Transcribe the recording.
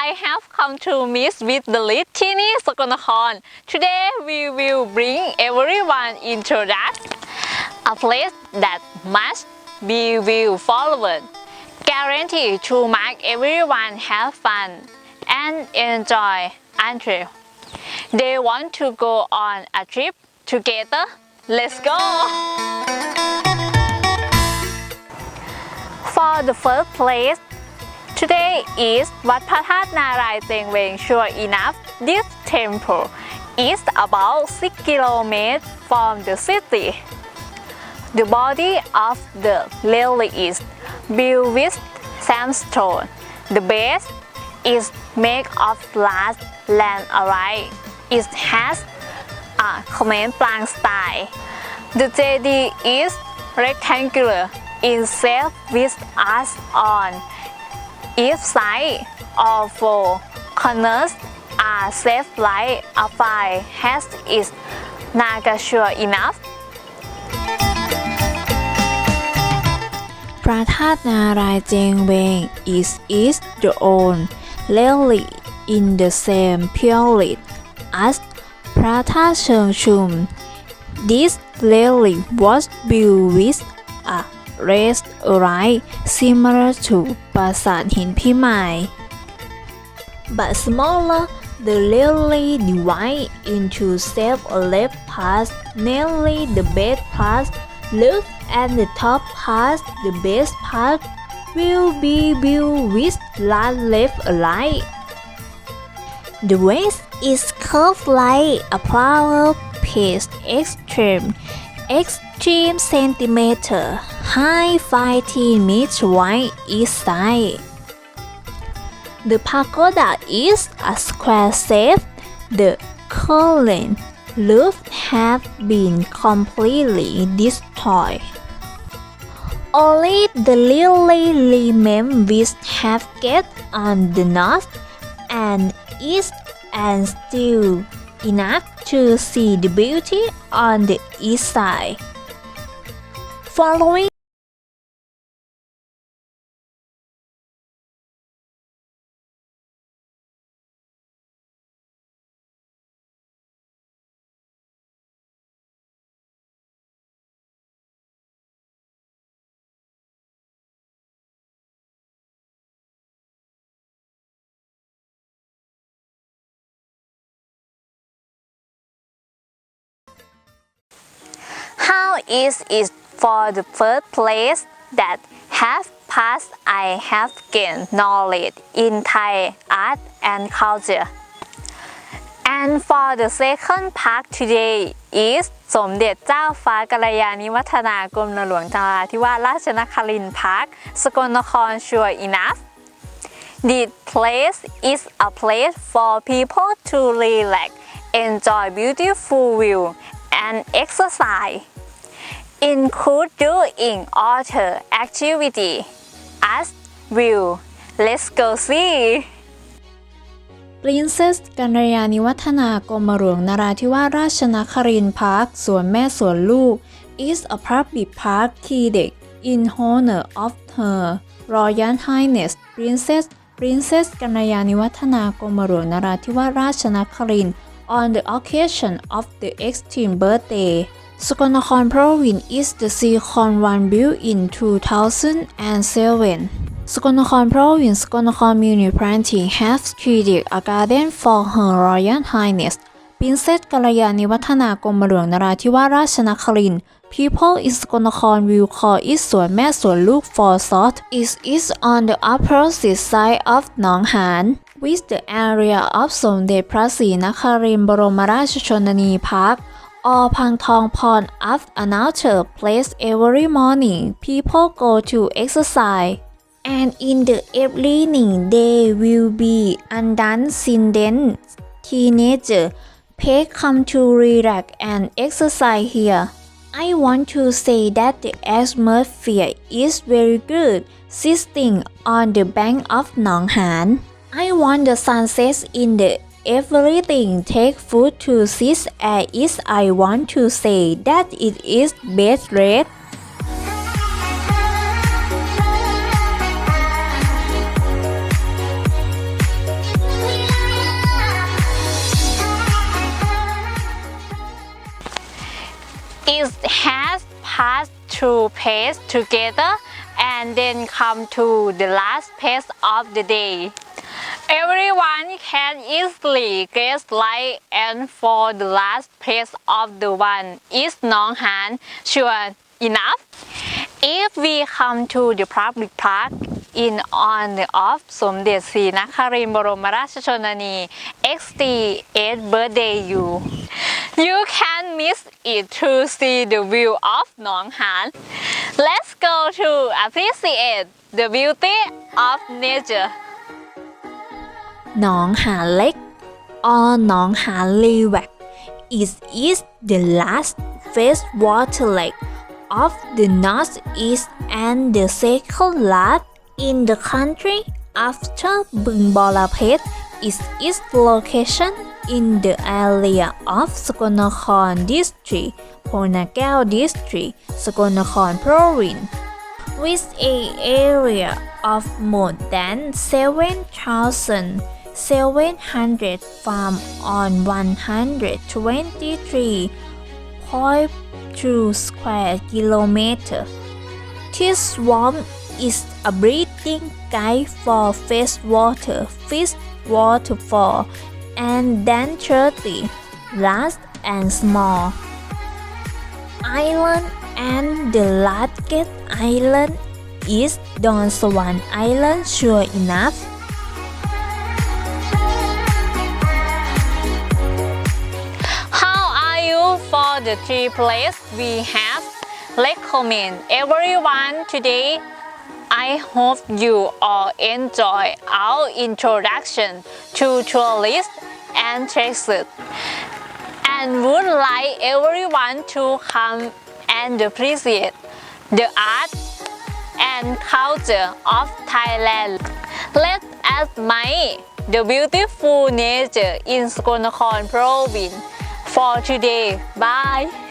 I have come to meet with the lead Tini Sokonakon. Today we will bring everyone into that a place that must be well followed. guaranteed to make everyone have fun and enjoy until they want to go on a trip together. Let's go! For the first place, Today is Wat Pathat Narai Teng Weng. Sure enough, this temple is about 6 kilometers from the city. The body of the lily is built with sandstone. The base is made of large landrail. It has a Khmer Plang style. The JD is rectangular in shape with us on each side. All four corners are shaped like a fire. Has its naga sure enough? พระธาตุนารายณ์เจงเวง is is the own lily in the same period as พระธาตุเชิงชุม This lily was built with a raised right similar to Basan Hin Pimai. But smaller, the lily divide into self or left parts, namely the base part, left and the top part, the base part will be built with large left alike. The waist is curved like a flower piece extreme, extreme centimeter high 15 meter wide east side. The pagoda is a square shape. The column roof have been completely destroyed. Only the lily remain which have get on the north and east and still enough to see the beauty on the east side. Following is it for the first place that have passed I have gained knowledge in Thai art and culture and for the second part today is สมเด็จเจ้าฟ้ากัลยาณิวัฒนากรมหลวงจังหวัดที่ว่าสราชนครินทร์พาร์คสกลนคร sure enough This place is a place for people to relax, enjoy beautiful view, and exercise. Include doing other activity as view. Let's go see. Princess กัญยาณิวัฒนากรมหลวงนราธิวาสราชนครินทร์พาร์คสวนแม่สวนลูก is a public park ที่เด็ก in honor of her Royal Highness Princess Princess กัญยาณิวัฒนากรมหลวงนราธิวาสราชนครินทร์ on the occasion of the 18th birthday สกลนคร Province is the second one built in 2007สกลนคร Province สกลนคร Municipality has created a garden for Her Royal Highness Princess กัลยาณิวัฒนากรมหลวงนราธิวาสราชนครินทร์ People in สกลนคร will call it สวนแม่สวนลูก for short It is on the opposite side of หนองหาน with the area of สมเด็จพระศรีนครินทร์บรมราชชนนีพัก Or Pang Tong Pond After another place every morning people go to exercise. And in the evening there will be undescended teenager. Pay come to relax and exercise here. I want to say that the atmosphere is very good sitting on the bank of Nong Han. I want the sunset in the everything take food to sit at is I want to say that it is best read It has passed two pace together and then come to the last pace of the day. Everyone can easily guess like and for the last place of the one is Nong Han. Sure enough. If we come to the public park in honor of Somdet Sri Nakharin Boromarashachonani XT8 birthday you. You can miss it to see the view of Nong Han. Let's go to appreciate the beauty of nature. Nong Ha Lake or oh, Nong Ha is, is the last freshwater lake of the northeast and the second last in the country after Bung is its location in the area of Sukhonakon district, Ponagao district, Sukhonakon province, with a area of more than 7,000 7,700 farm on 123.2 square kilometer. This swamp is a breeding guide for freshwater fish, waterfall, and dendrite, large and small island and the largest island is Don Swan Island sure enough. The three places we have recommend everyone today? I hope you all enjoy our introduction to tourists and traces and would like everyone to come and appreciate the art and culture of Thailand. Let us admire the beautiful nature in Sakonakon province for today. Bye.